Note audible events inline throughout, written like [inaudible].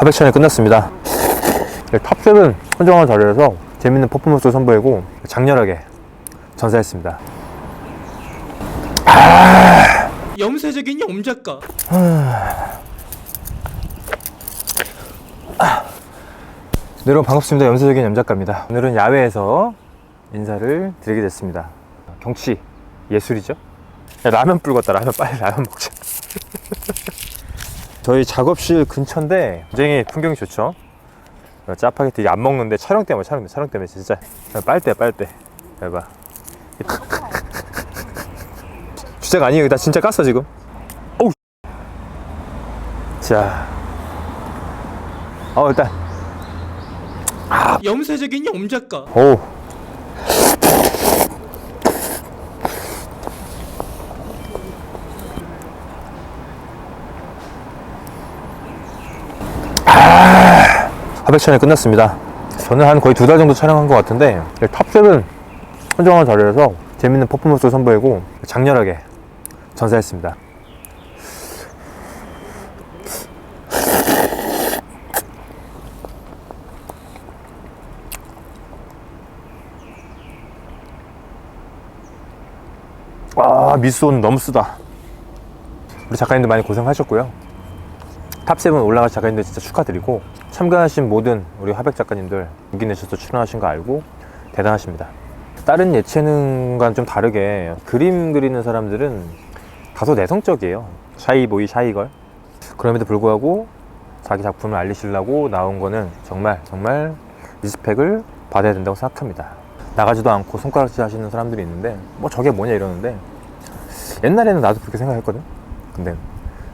하백천이 끝났습니다. 네, 탑7 선정한 자리에서 재밌는 퍼포먼스를 선보이고 장렬하게 전사했습니다. 염세적인 염작가 네, 여러분 반갑습니다. 염세적인 염작가입니다. 오늘은 야외에서 인사를 드리게 됐습니다. 경치 예술이죠? 야, 라면 불었다 라면 빨리 라면 먹자. [laughs] 저희 작업실 근처인데 굉장히 풍경이 좋죠. 어, 짜파게티 안 먹는데 촬영 때문에 촬영 때문에 촬영 때문에 진짜 빨대 빨대 해봐. [laughs] 주제가 아니에요. 나 진짜 깠어 지금. 어우. 자. 어 일단 염세적인 염작가 오. 아, 하백천이 끝났습니다. 저는 한 거의 두 달 정도 촬영한 것 같은데 탑7 선정한 자리에서 재밌는 퍼포먼스를 선보이고 장렬하게 전사했습니다. 아 미소는 너무 쓰다 우리 작가님들 많이 고생하셨고요 탑7 올라갈 작가님들 진짜 축하드리고 참가하신 모든 우리 화백 작가님들 용기 내셔서 출연하신 거 알고 대단하십니다. 다른 예체능과는 좀 다르게 그림 그리는 사람들은 다소 내성적이에요. 샤이보이 샤이걸. 그럼에도 불구하고 자기 작품을 알리시려고 나온 거는 정말 정말 리스펙을 받아야 된다고 생각합니다. 나가지도 않고 손가락질 하시는 사람들이 있는데 뭐 저게 뭐냐 이러는데 옛날에는 나도 그렇게 생각했거든? 근데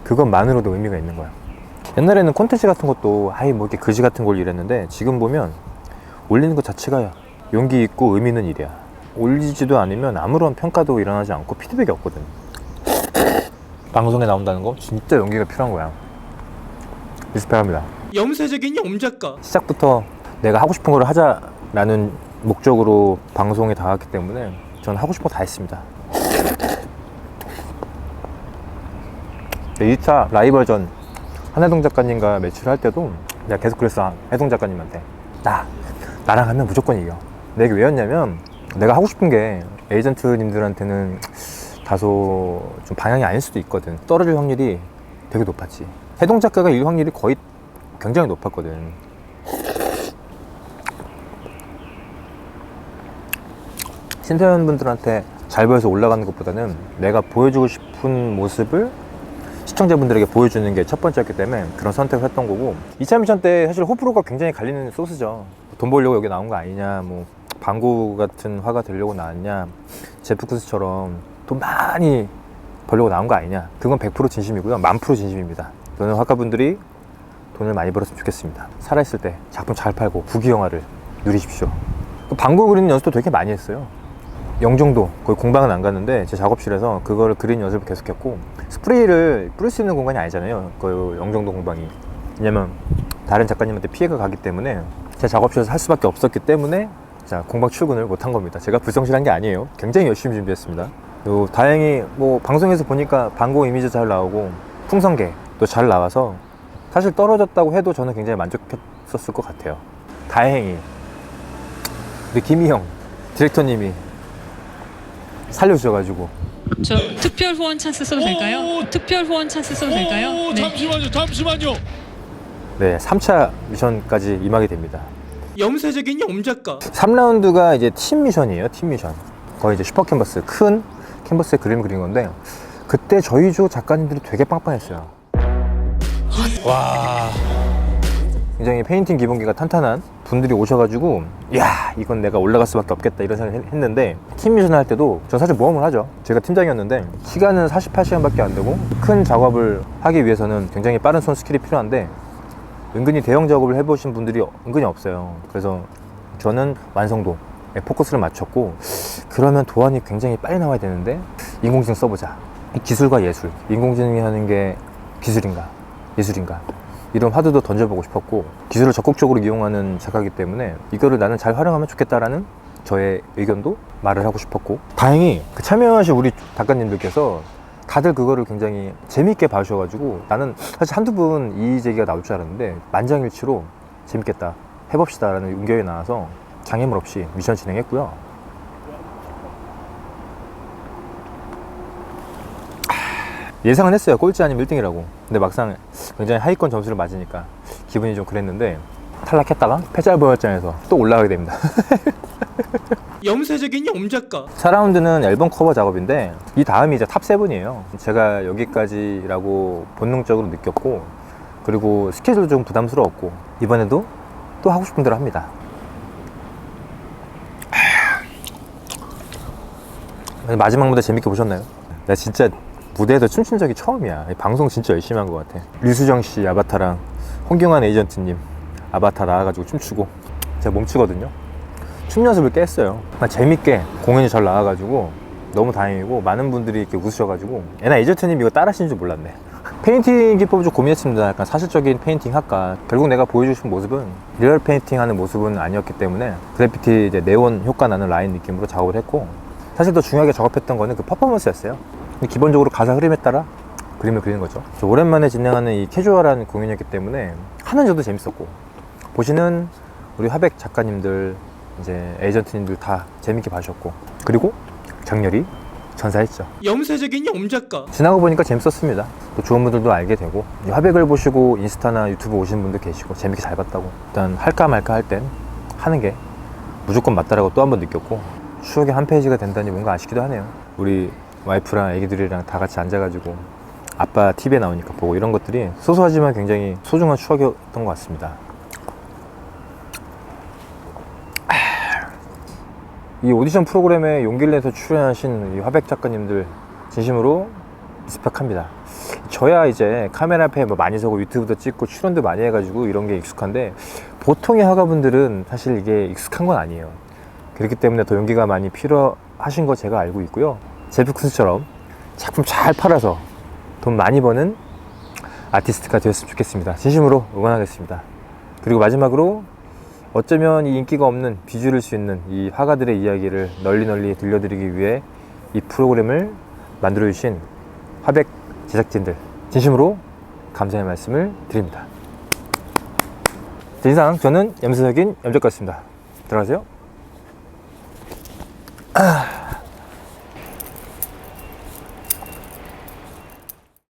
그것만으로도 의미가 있는 거야 옛날에는 콘텐츠 같은 것도 아이 뭐 이렇게 그지 같은 걸 이랬는데 지금 보면 올리는 것 자체가 용기 있고 의미 있는 일이야. 올리지도 않으면 아무런 평가도 일어나지 않고 피드백이 없거든. 방송에 나온다는 거? 진짜 용기가 필요한 거야. 리스펙합니다. 염세적인 염작가. 시작부터 내가 하고 싶은 걸 하자라는 목적으로 방송에 다갔기 때문에 저는 하고 싶은 거 다 했습니다. 2차 라이벌전 한혜동 작가님과 매치를 할 때도 내가 계속 그랬어. 혜동 작가님한테. 나 나랑 하면 무조건 이겨. 내가 왜였냐면 내가 하고 싶은 게 에이전트님들한테는 다소 좀 방향이 아닐 수도 있거든. 떨어질 확률이 되게 높았지. 혜동 작가가 일 확률이 거의 굉장히 높았거든. 신사연 분들한테 잘 보여서 올라가는 것보다는 내가 보여주고 싶은 모습을 시청자분들에게 보여주는 게 첫 번째였기 때문에 그런 선택을 했던 거고 2차 미션 때 사실 호불호가 굉장히 갈리는 소스죠. 돈 벌려고 여기 나온 거 아니냐 뭐 방구 같은 화가 되려고 나왔냐 제프쿠스처럼 돈 많이 벌려고 나온 거 아니냐. 그건 100% 진심이고요. 만 프로 진심입니다. 저는 화가분들이 돈을 많이 벌었으면 좋겠습니다. 살아있을 때 작품 잘 팔고 부귀영화를 누리십시오. 그 방구 그리는 연습도 되게 많이 했어요 영종도 거의 공방은 안 갔는데 제 작업실에서 그거를 그리는 연습을 계속했고 스프레이를 뿌릴 수 있는 공간이 아니잖아요 그 영종도 공방이. 왜냐면 다른 작가님한테 피해가 가기 때문에 제 작업실에서 할 수밖에 없었기 때문에 자 공방 출근을 못한 겁니다. 제가 불성실한 게 아니에요. 굉장히 열심히 준비했습니다. 그리고 다행히 뭐 방송에서 보니까 방고 이미지 잘 나오고 풍성계도 잘 나와서 사실 떨어졌다고 해도 저는 굉장히 만족했었을 것 같아요. 다행히. 우리 김희형 디렉터님이 살려주셔가지고 저 특별 후원 찬스 써도 될까요? 오! 특별 후원 찬스 써도 될까요? 오, 네. 잠시만요, 잠시만요. 네 3차 미션까지 임하게 됩니다 염세적인 염작가 3라운드가 이제 팀 미션이에요 팀 미션 거의 이제 슈퍼 캔버스 큰 캔버스에 그림 그린 건데 그때 저희 조 작가님들이 되게 빵빵했어요 와 굉장히 페인팅 기본기가 탄탄한 분들이 오셔가지고 야 이건 내가 올라갈 수밖에 없겠다. 이런 생각을 했- 했는데 팀 미션 할 때도 전 사실 모험을 하죠. 제가 팀장이었는데 시간은 48시간밖에 안 되고 큰 작업을 하기 위해서는 굉장히 빠른 손 스킬이 필요한데 은근히 대형 작업을 해보신 분들이 은근히 없어요. 그래서 저는 완성도에 포커스를 맞췄고 그러면 도안이 굉장히 빨리 나와야 되는데 인공지능 써보자. 이 기술과 예술. 인공지능이 하는 게 기술인가? 예술인가 이런 화두도 던져보고 싶었고 기술을 적극적으로 이용하는 작가이기 때문에 이거를 나는 잘 활용하면 좋겠다라는 저의 의견도 말을 하고 싶었고 다행히 그 참여하신 우리 작가님들께서 다들 그거를 굉장히 재밌게 봐주셔가지고 나는 사실 한두 분이 얘기가 나올 줄 알았는데 만장일치로 재밌겠다 해봅시다 라는 의견이 나와서 장애물 없이 미션 진행했고요. 예상은 했어요. 꼴찌 아니면 1등이라고 근데 막상 굉장히 하위권 점수를 맞으니까 기분이 좀 그랬는데 탈락했다가 패짤보였장에서 또 올라가게 됩니다. [laughs] 염세적인 염작가. 4라운드는 앨범 커버 작업인데 이 다음이 이제 탑 7이에요. 제가 여기까지라고 본능적으로 느꼈고 그리고 스케줄도 좀 부담스러웠고 이번에도 또 하고 싶은 대로 합니다. 마지막 무대 재밌게 보셨나요? 나 진짜 무대에서 춤춘 적이 처음이야 방송 진짜 열심히 한 것 같아 류수정 씨 아바타랑 홍경환 에이전트님 아바타 나와가지고 춤추고 제가 몸치거든요 춤 연습을 깼어요. 아, 재밌게 공연이 잘 나와가지고 너무 다행이고 많은 분들이 이렇게 웃으셔가지고 애나 에이전트님 이거 따라하시는 줄 몰랐네. [laughs] 페인팅 기법을 좀 고민했습니다. 약간 사실적인 페인팅 할까. 결국 내가 보여주고 싶은 모습은 리얼 페인팅 하는 모습은 아니었기 때문에 그래피티 이제 네온 효과 나는 라인 느낌으로 작업을 했고 사실 더 중요하게 작업했던 거는 그 퍼포먼스였어요. 기본적으로 가사 흐름에 따라 그림을 그리는 거죠. 저 오랜만에 진행하는 이 캐주얼한 공연이었기 때문에 하는 저도 재밌었고 보시는 우리 화백 작가님들 이제 에이전트님들 다 재밌게 봐주셨고 그리고 장렬히 전사했죠. 염세적인 염작가. 지나고 보니까 재밌었습니다. 또 좋은 분들도 알게 되고 이 화백을 보시고 인스타나 유튜브 오신 분들 계시고 재밌게 잘 봤다고 일단 할까 말까 할 땐 하는 게 무조건 맞다라고 또 한 번 느꼈고 추억의 한 페이지가 된다니 뭔가 아쉽기도 하네요. 우리 와이프랑 애기들이랑 다 같이 앉아가지고 아빠 TV에 나오니까 보고 이런 것들이 소소하지만 굉장히 소중한 추억이었던 것 같습니다 이 오디션 프로그램에 용기를 내서 출연하신 이 화백 작가님들 진심으로 리스펙합니다. 저야 이제 카메라 앞에 뭐 많이 서고 유튜브도 찍고 출연도 많이 해가지고 이런 게 익숙한데 보통의 화가분들은 사실 이게 익숙한 건 아니에요. 그렇기 때문에 더 용기가 많이 필요하신 거 제가 알고 있고요. 제프 쿤스처럼 작품 잘 팔아서 돈 많이 버는 아티스트가 되었으면 좋겠습니다. 진심으로 응원하겠습니다. 그리고 마지막으로 어쩌면 이 인기가 없는 비주를 수 있는 이 화가들의 이야기를 널리 널리 들려드리기 위해 이 프로그램을 만들어 주신 화백 제작진들 진심으로 감사의 말씀을 드립니다. 자, 이상 저는 염세석인 염작가였습니다. 들어가세요.